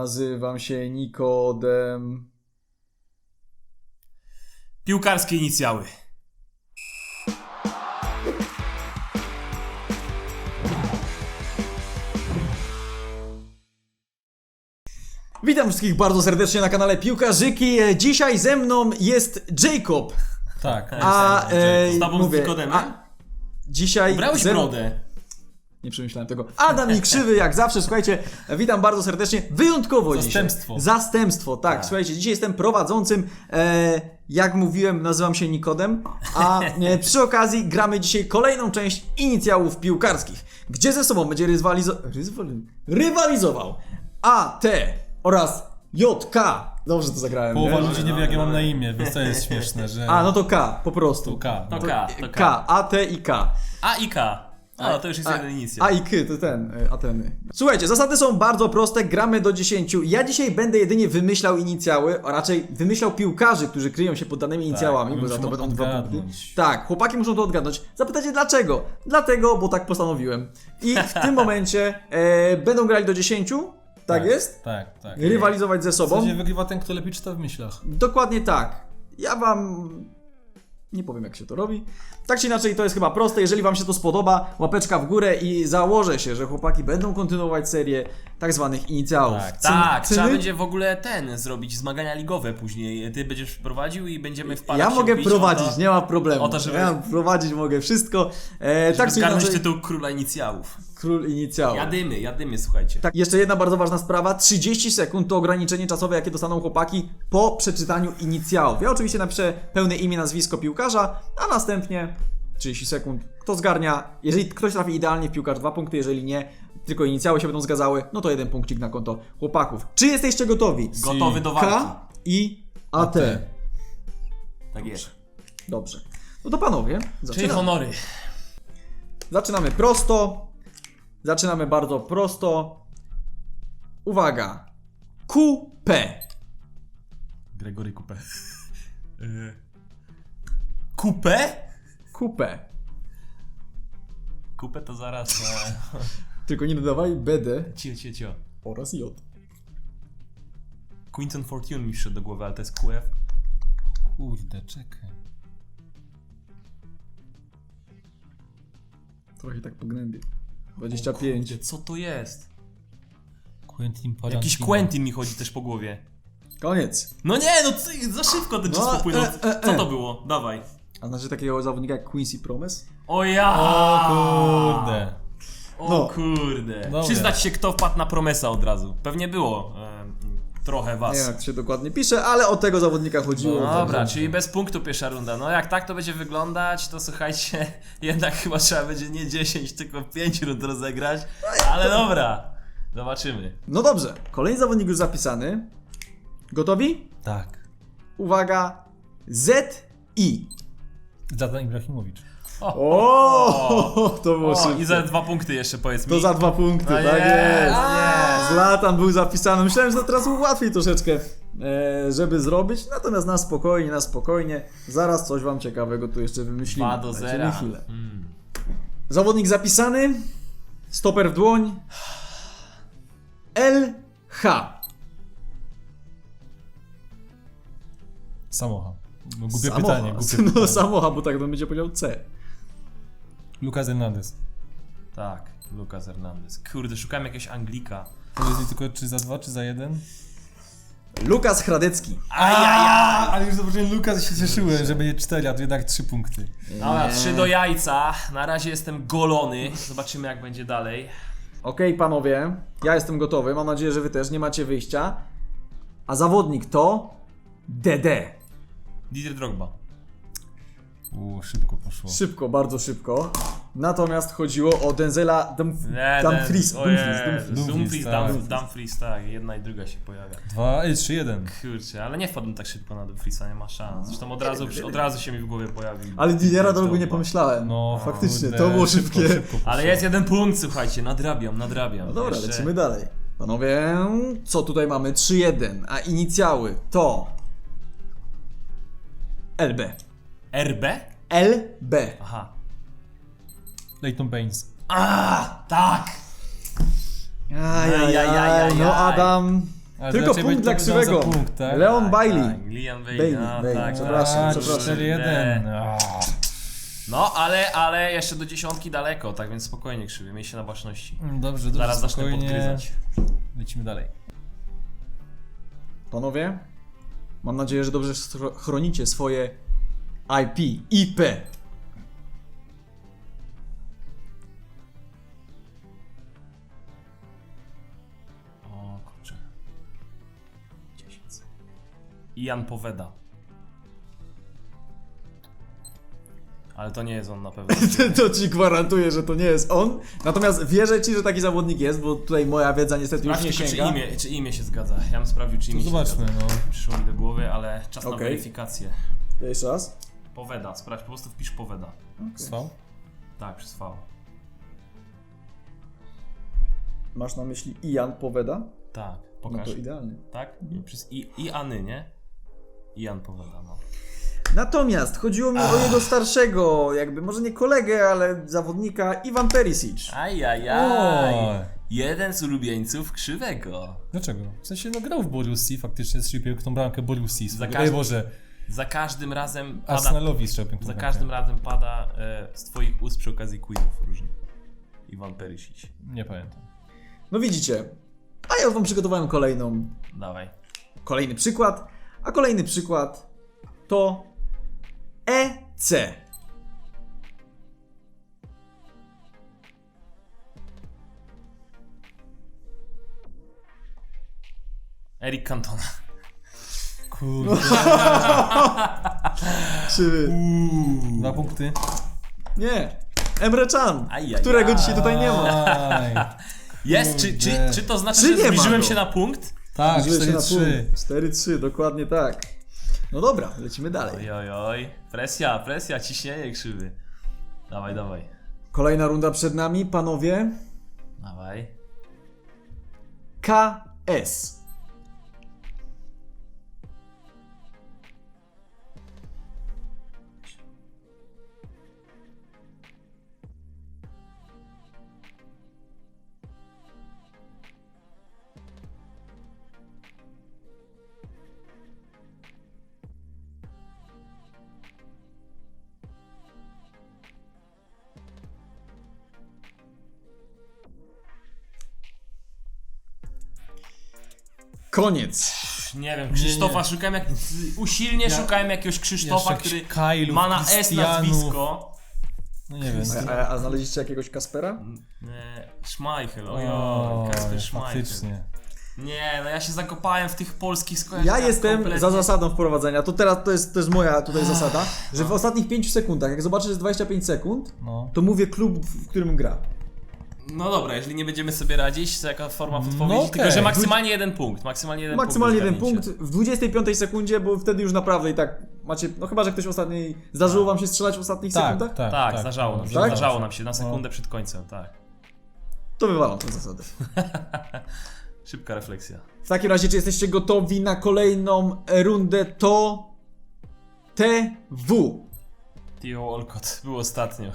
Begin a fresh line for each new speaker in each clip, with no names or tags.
Nazywam się Nikodem.
Piłkarskie inicjały.
Witam wszystkich bardzo serdecznie na kanale Piłkarzyki. Dzisiaj ze mną jest Jacob.
Tak.
A e,
Z tobą z
mówię,
Nikodemem?
a dzisiaj
Brałeś
ze mną-
brodę.
Nie przemyślałem tego. Adam i Krzywy, jak zawsze, słuchajcie, witam bardzo serdecznie. Wyjątkowo
Zastępstwo.
dzisiaj. Zastępstwo. tak. Słuchajcie, dzisiaj jestem prowadzącym. E, jak mówiłem, nazywam się Nikodem, a e, przy okazji gramy dzisiaj kolejną część inicjałów piłkarskich, gdzie ze sobą będzie rywalizo- rywali- rywalizował AT oraz JK. Dobrze to zagrałem.
Połowa ludzi nie wie jak ja mam na imię, więc to jest śmieszne, że...
A, no to K, po prostu.
to K.
To K, to K.
K, A, T i K.
A i K. O, to już jest
A,
jeden inicjał.
A i K to ten, y, Ateny. Słuchajcie, zasady są bardzo proste, gramy do 10. Ja dzisiaj będę jedynie wymyślał inicjały, a raczej wymyślał piłkarzy, którzy kryją się pod danymi inicjałami,
my
bo za to będą dwa punkty. Tak, chłopaki muszą to odgadnąć. Zapytacie dlaczego? Dlatego, bo tak postanowiłem. I w tym momencie e, będą grali do 10, tak, jest?
Tak, tak.
Rywalizować ze
W
sobą.
zasadzie wygrywa ten, kto lepiej czyta w myślach.
Dokładnie tak. Ja wam nie powiem jak się to robi. Tak czy inaczej to jest chyba proste. Jeżeli wam się to spodoba, łapeczka w górę i założę się, że chłopaki będą kontynuować serię tak zwanych inicjałów.
Tak,
Cyn-
Tak, trzeba
cyny?
będzie w ogóle ten zrobić, zmagania ligowe później. Ty będziesz prowadził i będziemy wpadać
Ja mogę prowadzić,
to,
nie ma problemu.
o to, żeby-
Ja prowadzić mogę wszystko. E,
żeby
tak czy inaczej,
tytuł króla inicjałów.
król inicjałów.
Jadymy, jadymy, słuchajcie.
Tak, jeszcze jedna bardzo ważna sprawa. 30 sekund to ograniczenie czasowe, jakie dostaną chłopaki po przeczytaniu inicjałów. Ja oczywiście napiszę pełne imię, nazwisko piłkarza, a następnie 30 sekund. Kto zgarnia, jeżeli ktoś trafi idealnie w piłkarz, dwa punkty, jeżeli nie, tylko inicjały się będą zgadzały, no to jeden punkcik na konto chłopaków. Czy jesteście gotowi?
Gotowy do walki.
K i AT.
Tak jest.
Dobrze. No to panowie,
Czyli
zaczynamy.
honory.
Zaczynamy prosto. Zaczynamy bardzo prosto. Uwaga. QP.
Gregory Coupe. Coupe?
QP.
Coupe to zaraz... E...
Tylko nie dodawaj BD
Cio, cio, cio.
oraz J.
Quinton Fortune mi wszedł do głowy, ale to jest QF.
Kurde, czekaj.
Trochę tak po gnębie. 25.
Kurde, co to jest?
Quentin Tarantino.
Jakiś Quentin mi chodzi też po głowie.
Koniec.
No nie, no co, za szybko ten czas
No,
popłynął.
e, e,
Co
e.
to było? Dawaj.
A znaczy takiego zawodnika jak Quincy Promes?
O ja!
O kurde.
O
No.
kurde.
Dobra.
Przyznać się, kto wpadł na promesa od razu. Pewnie było e, trochę
Nie
was.
wiem jak to się dokładnie pisze, ale o tego zawodnika chodziło.
No dobra, czyli bez punktu pierwsza runda. No jak tak to będzie wyglądać, to słuchajcie, jednak chyba trzeba będzie nie 10, tylko 5 rund rozegrać. Ale dobra, zobaczymy.
No dobrze, kolejny zawodnik już zapisany. Gotowi?
Tak.
Uwaga. Z I.
Zlatan Ibrahimowicz.
O, to było
O,
szybkie.
i za dwa punkty jeszcze powiedz mi.
To za dwa punkty,
No
tak
jest,
jest.
jest.
Zlatan był zapisany. Myślałem, że to teraz łatwiej troszeczkę, e, żeby zrobić. Natomiast na spokojnie, na spokojnie. Zaraz coś wam ciekawego tu jeszcze wymyślimy.
2 do
Dajcie
0.
mi chwilę.
Mm.
Zawodnik zapisany. Stoper w dłoń. LH.
Samocha. No, głupie
Samocha.
pytanie, głupie
No
pytanie.
samocha, bo tak bym będzie powiedział C.
Lucas Hernandez.
Tak, Lucas Hernandez. Kurde, szukałem jakiegoś Anglika.
Powiedz mi tylko, czy za dwa, czy za jeden?
Lukas Hradecki.
Ajajaj! Ale już zobaczyłem Lucas i się cieszyłem, że będzie cztery, a tu jednak trzy punkty.
Dobra, 3 do jajca. Na razie jestem golony. Zobaczymy jak będzie dalej.
Okej, panowie, ja jestem gotowy. Mam nadzieję, że wy też nie macie wyjścia. A zawodnik to DD.
Didier Drogba.
Uuu, szybko poszło.
Szybko, bardzo szybko. Natomiast chodziło o Denzela Dumf-
Nie,
Dumfries.
ten-
Dumfries, Dumfries.
Dumfries,
tak.
Dumfries, Dumfries, tak. Jedna i druga się pojawia.
Dwa, y, trzy, jeden.
Kurczę, ale nie wpadłem tak szybko na Dumfriesa, nie ma szans. Zresztą od razu, od razu się mi w głowie pojawił.
Ale
Drogba.
drogo nie pomyślałem.
No,
Faktycznie, to było szybkie.
Szybko poszło.
Ale jest jeden punkt, słuchajcie, nadrabiam, nadrabiam.
No dobra,
Jeszcze-
lecimy dalej. Panowie, co tutaj mamy? 3-1, a inicjały to LB.
RB?
LB.
Aha.
Leighton Baines.
A, tak!
Ajajaj,
Ajajajajaj.
no Adam,
Ale
Tylko punkt dla
to za
krzywego.
punkt, tak?
Leon Bailey.
Tak, Liam Bailey,
Bailey,
no,
Bailey,
tak,
przepraszam,
tak.
Przepraszam.
4-1. A.
No, ale, ale jeszcze do dziesiątki daleko, tak więc spokojnie krzywy, miej się na baczności.
Dobrze, dobrze,
Zaraz zacznę
spokojnie.
podgryzać.
Lecimy dalej.
Panowie, mam nadzieję, że dobrze chronicie swoje IP, IP.
O kurczę. 10 Ian Poweda. Ale to nie jest on na pewno.
to ci gwarantuję, że to nie jest on. Natomiast wierzę ci, że taki zawodnik jest, bo tutaj moja wiedza niestety już nie
tylko, czy
sięga.
imię, czy imię się zgadza. Ja bym sprawdził, czy
To
imię się
zobaczmy,
zgadza.
no.
Przyszło mi do głowy, ale czas na weryfikację.
Jeszcze raz.
Poweda, sprawdź, po prostu wpisz Poweda.
Swał?
Tak, przez V.
Masz na myśli Ian Poweda?
Tak,
No
pokaż.
to idealnie.
Tak? Przez I, I Any, nie? Ian Poweda, no.
Natomiast chodziło mi o jego starszego, jakby może nie kolegę, ale zawodnika Iwan Perisic.
Ajajaj.
O!
Jeden z ulubieńców krzywego.
Dlaczego? W sensie, no grał w Borussii, faktycznie strzelił piękną bramkę Borussii.
Za
Za
każdym-
Boże,
Za każdym razem pada,
Arsenalowi strzelił piękną
za
bramkę.
każdym razem pada e, z twoich ust przy okazji queenów różnych. Iwan Perisic.
Nie pamiętam.
No widzicie, a ja wam przygotowałem kolejną,
Dawaj.
kolejny przykład, a kolejny przykład to EC.
Eric Cantona.
Kurde.
Czy...
Dwa punkty.
Nie. Emre Can,
Ajajaj.
którego dzisiaj tutaj nie ma.
Jest, czy, czy, czy to znaczy,
Czy
że
nie ma
zbliżyłem
go?
się na punkt?
Tak,
Zbliżyłeś się na
4-3.
punkt. 4-3, dokładnie tak. No dobra, lecimy dalej.
Oj, oj, oj. Presja, presja, ciśnienie krzywy. Dawaj, dawaj.
Kolejna runda przed nami, panowie.
Dawaj.
KS. Koniec.
Nie wiem, Krzysztofa
nie.
szukałem jak... Usilnie
Ja-
szukałem jakiegoś Krzysztofa, który
Kajlów,
ma na S nazwisko.
No nie wiem.
A, a, znaleźliście jakiegoś Kaspera?
Nie, Schmeichel, ojoj,
O,
Kasper Schmeichel.
faktycznie.
Nie, no ja się zakopałem w tych polskich skojarzeniach.
Ja jestem
kompletnie.
za zasadą wprowadzenia. To teraz to jest, to jest moja tutaj zasada, że w ostatnich 5 sekundach, jak zobaczę, że jest 25 sekund,
No.
to mówię klub, w którym gra.
No dobra, jeżeli nie będziemy sobie radzić, to jaka forma
No
podpowiedzi,
okej.
tylko że maksymalnie jeden punkt, maksymalnie jeden
Maksymalnie
punkt.
jeden punkt w 25 sekundzie, bo wtedy już naprawdę i tak macie. No chyba, że ktoś ostatniej. Zdarzyło wam się strzelać w ostatnich
Tak,
sekundach?
tak,
Tak,
tak.
zdarzało nam się,
Tak?
zdarzało nam się na sekundę przed końcem, tak.
To wywalam tę zasadę.
Szybka refleksja.
W takim razie, czy jesteście gotowi na kolejną rundę? To. TW.
Tio Olcott był ostatnio.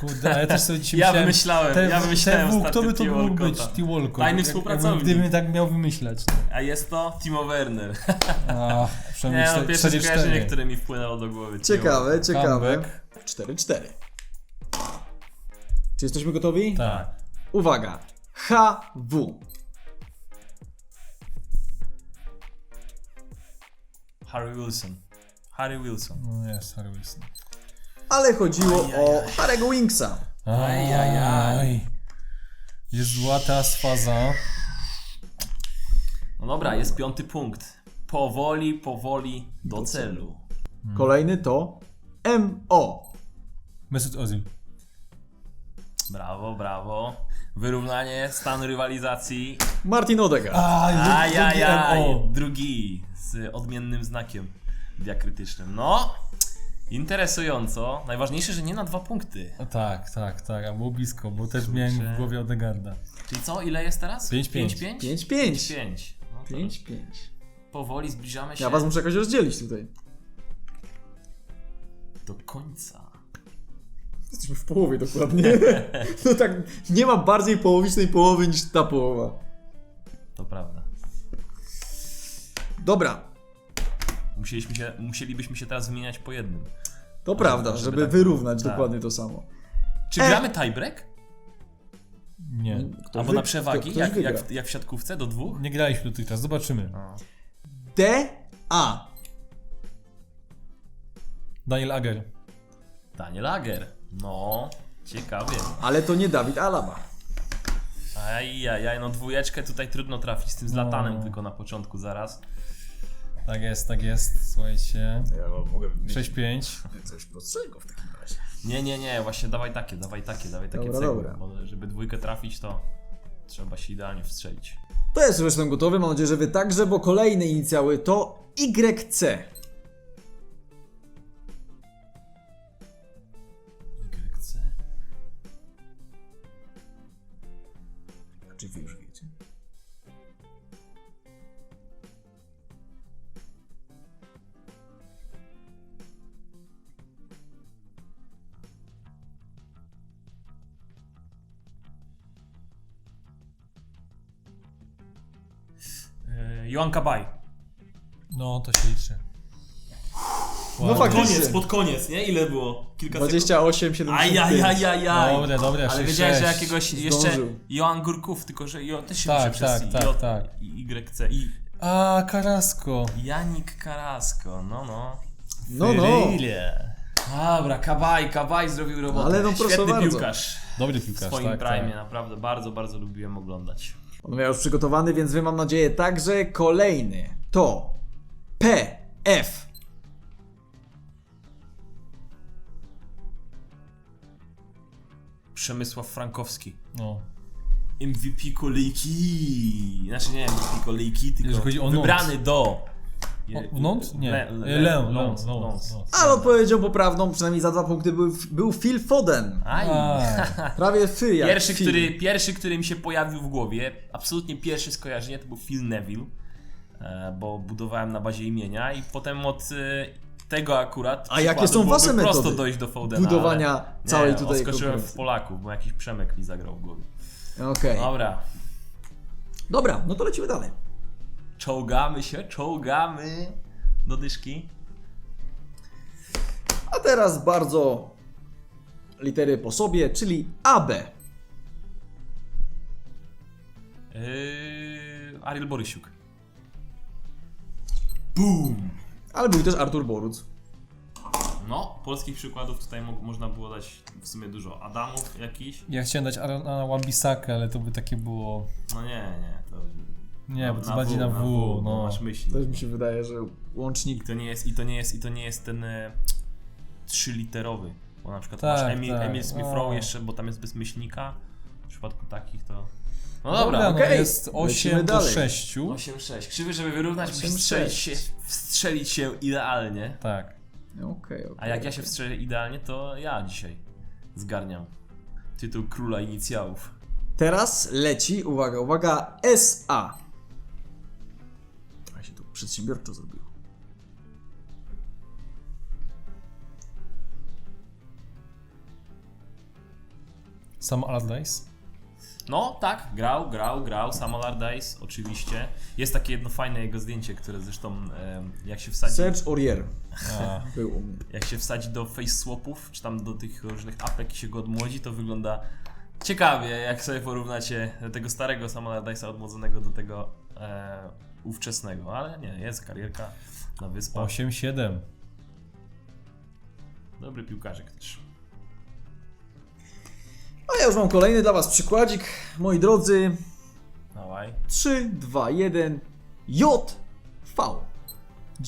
Kurde, ale też sobie dzisiaj
Ja
myślałem,
wymyślałem,
te-
ja wymyślałem
te- Kto by to mógł być?
Olcotta.
T-Wolko.
Tajny
Jak-
współpracownik.
Gdybym tak miał wymyślać.
A jest to Timo Werner.
A, przynajmniej
Nie no, pierwsze skojarzenie, które mi wpłynęło do głowy.
Ciekawe, ciekawe.
Comeback.
4-4. Czy jesteśmy gotowi?
Tak.
Uwaga. HW.
Harry Wilson. Harry Wilson.
No jest, Harry Wilson.
Ale chodziło o Harry'ego Winksa.
Ajajaj. Jest złota faza.
No dobra, jest piąty punkt. Powoli, powoli do celu.
Kolejny to MO.
Mesut Ozil.
Brawo, brawo. Wyrównanie stanu rywalizacji.
Martin Odegaard.
Ajajaj.
Ajajaj, drugi z odmiennym znakiem diakrytycznym. No, interesująco. Najważniejsze, że nie na dwa punkty.
Tak, tak, tak, a było blisko, bo też miałem w głowie Odegarda.
Czyli co, ile jest teraz?
Pięć, pięć.
5-5?
5-5.
5. No to
5-5.
powoli zbliżamy się
Ja was muszę jakoś rozdzielić tutaj.
do końca.
Jesteśmy w połowie dokładnie. No tak, nie ma bardziej połowicznej połowy niż ta połowa.
To prawda.
Dobra,
Musieliśmy się, musielibyśmy się teraz wymieniać po jednym.
to prawda,
żeby
żeby
tak-
wyrównać
tak.
dokładnie to samo.
Czy
E!
gramy tiebreak?
Nie.
Ktoś
Albo
wy-
na przewagi,
ktoś
jak, jak, w- jak w siatkówce, do dwóch?
Nie graliśmy dotychczas, zobaczymy.
A.
D, A.
Daniel Ager.
Daniel Lager. No, ciekawie.
Ale to nie Dawid Alaba.
Ajajaj, no dwójeczkę tutaj trudno trafić z tym zlatanem
No.
tylko na początku zaraz.
Tak jest, tak jest. Słuchajcie.
Ja mogę
6-5.
coś prostszego w takim razie.
Nie, nie, nie, właśnie dawaj takie, dawaj takie, dawaj takie
Dobra,
cegły,
dobra.
bo żeby dwójkę trafić to trzeba się idealnie wstrzelić.
To jest zresztą gotowy, mam nadzieję, że wy także, bo kolejne inicjały to YC.
YC? Yy, Joan Kabaj.
No, to się liczy.
No
Wow.
faktycznie.
Koniec, pod koniec, nie? Ile było? Kilka
28, 75.
Ajajajajaj.
Dobre, dobre,
Ale
6-6.
wiedziałeś, że jakiegoś jeszcze
Zdążył.
Joan Gurków, tylko że jo, też się
Tak,
pisze przez
tak,
I,
tak,
J,
tak.
i YC. I
A, Karasko.
Janik Karasko, no no.
No, no.
Ile?
Dobra, Kabaj, Kabaj zrobił robotę.
Ale no proszę
Świetny
bardzo.
piłkarz.
Dobry
W
piłkarz,
swoim
tak,
prime,
tak.
naprawdę bardzo, bardzo lubiłem oglądać.
On miał już przygotowany, więc wy mam nadzieję także kolejny to P, F.
Przemysław Frankowski.
No.
MVP kolejki. Znaczy nie MVP kolejki, tylko
Jeżeli chodzi o
wybrany do.
O, Nąd? Nie.
Le-
Le-
le-
Leon, Leon,
Lons,
Leon.
Lons.
Lons.
Ale odpowiedzią poprawną, przynajmniej za dwa punkty, był, był Phil Foden.
Aj.
Prawie fy jak
Pierwszy
Phil.
który, pierwszy, który mi się pojawił w głowie, absolutnie pierwsze skojarzenie to był Phil Neville, e, bo budowałem na bazie imienia i potem od e, tego akurat
A jakie są wasze
byłoby prosto
metody
dojść do Foudena,
budowania
ale
całej
nie,
tutaj
odskoczyłem w? Polaków, bo jakiś Przemek mi zagrał w głowie.
Okej.
Dobra,
Dobra, no to lecimy dalej.
Czołgamy się, czołgamy do dyszki.
A teraz bardzo litery po sobie, czyli AB.
Yy, Ariel Borysiuk. Boom!
Ale był też Artur Boruc.
No, polskich przykładów tutaj mo- można było dać w sumie dużo. Adamów jakiś?
ja chciałem dać Arona Wan-Bissaka, ale to by takie było...
No nie, nie, to...
Nie, bo to bardziej na W,
bo
no.
Masz myśli.
Też mi się wydaje, że
I
łącznik.
to nie jest, i to nie jest, i to nie jest ten e, trzyliterowy. Bo na przykład
Tak,
masz Emil,
tak.
Emil Smith
O.
Rowe jeszcze, bo tam jest bez myślnika. W przypadku takich to... No
Dobra,
dobra,
no
okej.
jest
Lecimy
8 do
dalej.
6.
8-6. Krzywy, żeby wyrównać, musisz
8-6.
strzelić się, wstrzelić się idealnie.
Tak.
Okej, okej.
A jak ja się wstrzelę idealnie, to ja dzisiaj zgarniam tytuł króla inicjałów.
Teraz leci, uwaga, uwaga, SA. Przedsiębiorczo zrobiło.
Sam Allardyce.
No tak, grał, grał, grał, Sam Allardyce, oczywiście. Jest takie jedno fajne jego zdjęcie, które zresztą jak się wsadzi,
Serge Aurier
A,
był u mnie.
jak się wsadzi do face swapów, czy tam do tych różnych apek i się go odmłodzi, to wygląda ciekawie, jak sobie porównacie tego starego Sama Allardyce'a odmłodzonego do tego e, ówczesnego, ale nie, jest karierka na wyspach.
8-7.
Dobry piłkarzyk też.
A ja już mam kolejny dla was przykładzik, moi drodzy.
Dawaj.
3, 2, 1, J, V.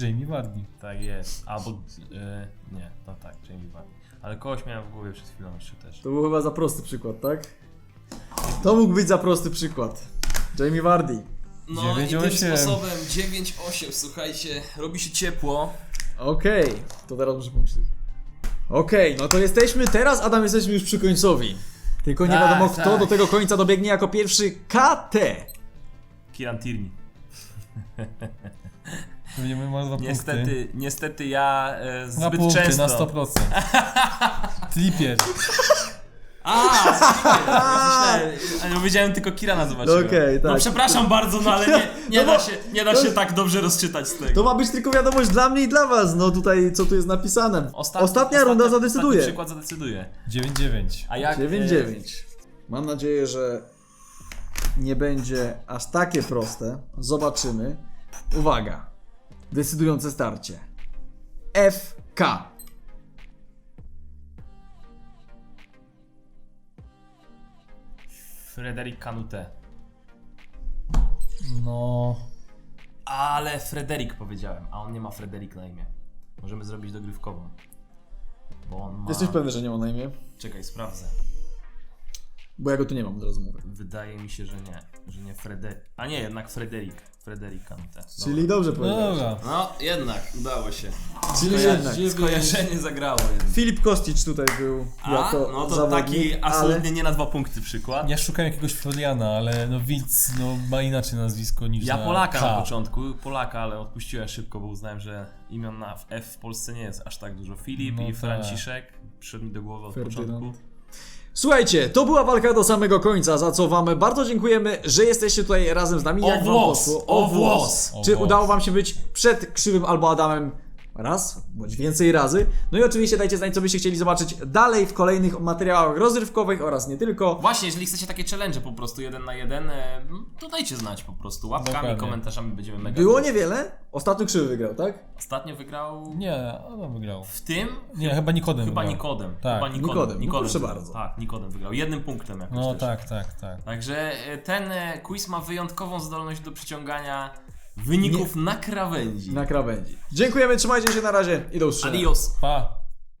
Jamie Vardy.
Tak jest. Albo. E, nie, no tak, Jamie Vardy. Ale kogoś miałem w głowie przed chwilą jeszcze też.
To był chyba za prosty przykład, tak? To mógł być za prosty przykład. Jamie Vardy.
No
Dziewięć,
i tym
osiem.
sposobem 9-8, słuchajcie, robi się ciepło.
Okej, to teraz muszę pomyśleć. Okej, no to jesteśmy teraz, Adam, jesteśmy już przy końcowi. Tylko nie
Tak,
wiadomo, kto
tak.
do tego końca dobiegnie jako pierwszy. KT.
Kieran Tierney.
Będziemy dwa punkty.
Niestety, niestety ja e,
Na
zbyt
punkty,
często.
na 100%. Trippier.
A, myślałem, ale powiedziałem tylko Kirana zobaczyłem.
Okej, tak.
No przepraszam bardzo, no ale nie, nie da się, nie da się tak dobrze rozczytać z tego.
To ma być tylko wiadomość dla mnie i dla was. No tutaj, co tu jest napisane.
Ostatni-
Ostatnia runda zadecyduje.
Ostatni przykład zadecyduje.
9-9.
A jak...
9-9. Mam nadzieję, że nie będzie aż takie proste. Zobaczymy. Uwaga. Decydujące starcie. FK.
Frederic Canute.
No...
Ale Frederic powiedziałem, a on nie ma Frederic na imię. Możemy zrobić dogrywkową. Bo on ma...
Jesteś pewny, że nie ma na imię?
Czekaj, sprawdzę.
Bo ja go tu nie mam, od razu mówię.
Wydaje mi się, że nie. Że nie Frederic. A nie, jednak. Frederic Canute. Dobra.
Czyli dobrze
No
powiedziałeś.
dobra.
No, jednak, udało się.
Czyli
Skoja-
jednak.
Skojarzenie zagrało jednak.
Filip Kostić tutaj był
A,
jako
no to
zawodnik,
taki absolutnie nie na dwa punkty przykład.
Ja szukałem jakiegoś Floriana, ale no widz no, ma inaczej nazwisko niż
Ja
na
Polaka
K.
na początku, Polaka, ale odpuściłem szybko, bo uznałem, że imion na F w Polsce nie jest aż tak dużo. Filip
No
i
tak.
Franciszek przyszedł mi do głowy od
Ferdynand.
początku.
Słuchajcie, to była walka do samego końca, za co wam bardzo dziękujemy, że jesteście tutaj razem z nami.
O
Jak wam
włos,
poszło?
o włos.
O
Czy
włos.
udało wam się być przed Krzywym albo Adamem raz, bądź więcej razy? No i oczywiście dajcie znać, co byście chcieli zobaczyć dalej w kolejnych materiałach rozrywkowych oraz nie tylko.
Właśnie, jeżeli chcecie takie challenge po prostu jeden na jeden, e, to dajcie znać po prostu. Łapkami,
Dokładnie.
komentarzami będziemy mega.
Było niewiele, ostatnio Krzywy wygrał, tak?
Ostatnio wygrał
Nie, Adam wygrał.
w tym.
Nie, chyba Nikodem
Chyba
wygrał.
Nikodem.
Tak.
Chyba Nikodem.
Nikodem. No proszę
wygrał.
bardzo.
Tak, Nikodem wygrał. Jednym punktem jakoś
No
też.
tak, tak, tak.
Także e, ten e, quiz ma wyjątkową zdolność do przyciągania wyników na krawędzi.
Na krawędzi. Dziękujemy, trzymajcie się na razie i do usłyszenia.
Adios.
Pa!